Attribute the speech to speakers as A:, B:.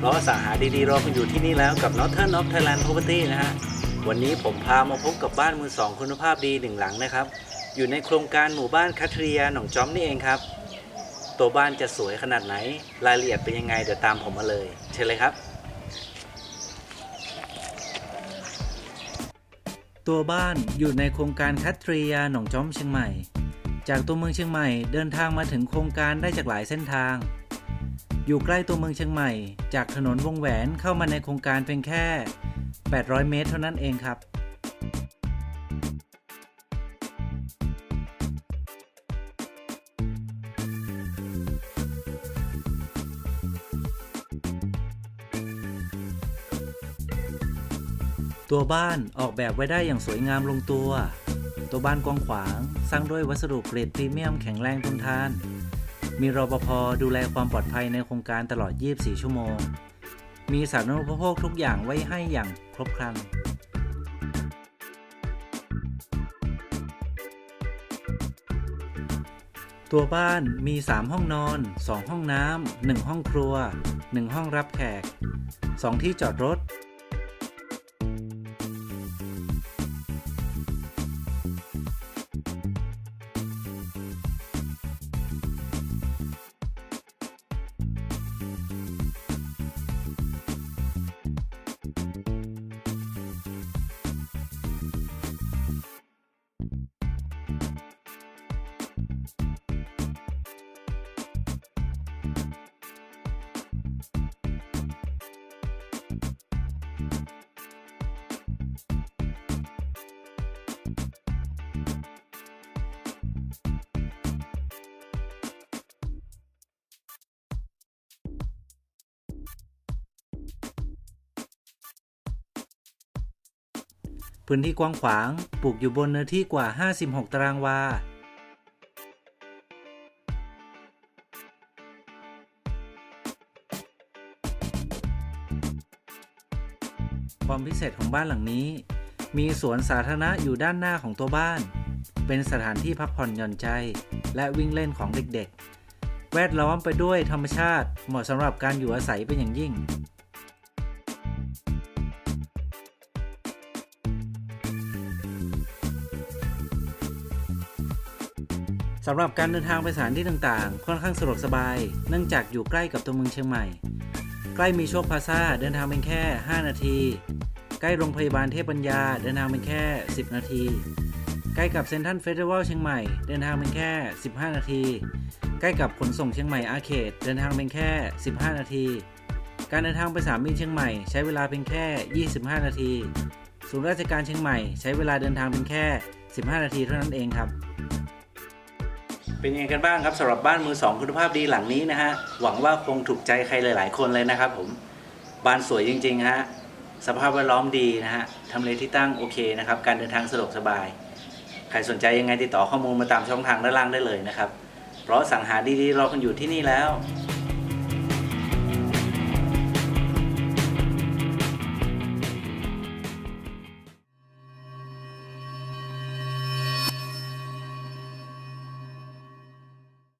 A: เพราะสังหาดีๆรอคุณอยู่ที่นี่แล้วกับ Northern of Thailand Property นะฮะ วันนี้ผมพามาพบกับบ้านมือสองคุณภาพดีหนึ่งหลังนะครับ อยู่ในโครงการหมู่บ้านคัทริยาหนองจอมนี่เองครับ ตัวบ้านจะสวยขนาดไหน รายละเอียดเป็นยังไงเดี๋ยวตามผมมาเลย เชิญเลยครับ ตัวบ้านอยู่ในโครงการคัตรียาหนองจอมเชียงใหม่ จากตัวเมืองเชียงใหม่เดินทางมาถึงโครงการได้จากหลายเส้นทาง อยู่ใกล้ตัวเมืองเชียงใหม่ จากถนนวงแหวนเข้ามาในโครงการเพียงแค่ 800 เมตรเท่านั้นเองครับตัวบ้านออกแบบไว้ได้อย่างสวยงามลงตัว ตัวบ้านกว้างขวาง สร้างด้วยวัสดุเกรดพรีเมียมแข็งแรงทนทาน มีรปภดูแลความปลอดภัยในโครงการตลอด 24 ชั่วโมง มีสาธารณูปโภคทุกอย่างไว้ให้อย่างครบครัน ตัวบ้านมี 3 ห้องนอน 2 ห้องน้ำ 1 ห้องครัว 1 ห้องรับแขก 2 ที่จอดรถ พื้นที่กว้างขวางปลูกอยู่บนเนื้อที่กว่า 56 ตารางวา ความพิเศษของบ้านหลังนี้ มีสวนสาธารณะอยู่ด้านหน้าของตัวบ้าน เป็นสถานที่พักผ่อนหย่อนใจ และวิ่งเล่นของเด็กๆ แวดล้อมไปด้วยธรรมชาติ เหมาะสำหรับการอยู่อาศัยเป็นอย่างยิ่ง สำหรับการเดินทางไปสถานที่ต่างๆ ค่อนข้างสะดวกสบาย เนื่องจากอยู่ใกล้กับตัวเมืองเชียงใหม่ ใกล้มีโชคพาซาเดินทางเป็นแค่ 5 นาที ใกล้โรงพยาบาลเทพปัญญา เดินทางเป็นแค่ 10 นาที ใกล้กับเซนทรัลเฟสติวัลเชียงใหม่ เดินทางเป็นแค่ 15 นาที ใกล้กับขนส่งเชียงใหม่อาเคดเดินทางเป็นแค่ 15 นาที การเดินทางไปสนามบินเชียงใหม่ ใช้เวลาเพียงแค่ 25 นาที ศูนย์ราชการเชียงใหม่ ใช้เวลาเดินทางเป็นแค่ 15 นาทีเท่านั้นเองครับเป็นยังไงกันบ้างครับสำหรับบ้านมือสองคุณภาพดีหลังนี้นะฮะ หวังว่าคงถูกใจใครหลาย ๆ คนเลยนะครับผม บ้านสวยจริง ๆ ฮะ สภาพแวดล้อมดีนะฮะทำเลที่ตั้งโอเคนะครับ การเดินทางสะดวกสบาย ใครสนใจยังไงติดต่อข้อมูลมาตามช่องทางด้านล่างได้เลยนะครับ เพราะสังหาดีๆรอคุณอยู่ที่นี่แล้ว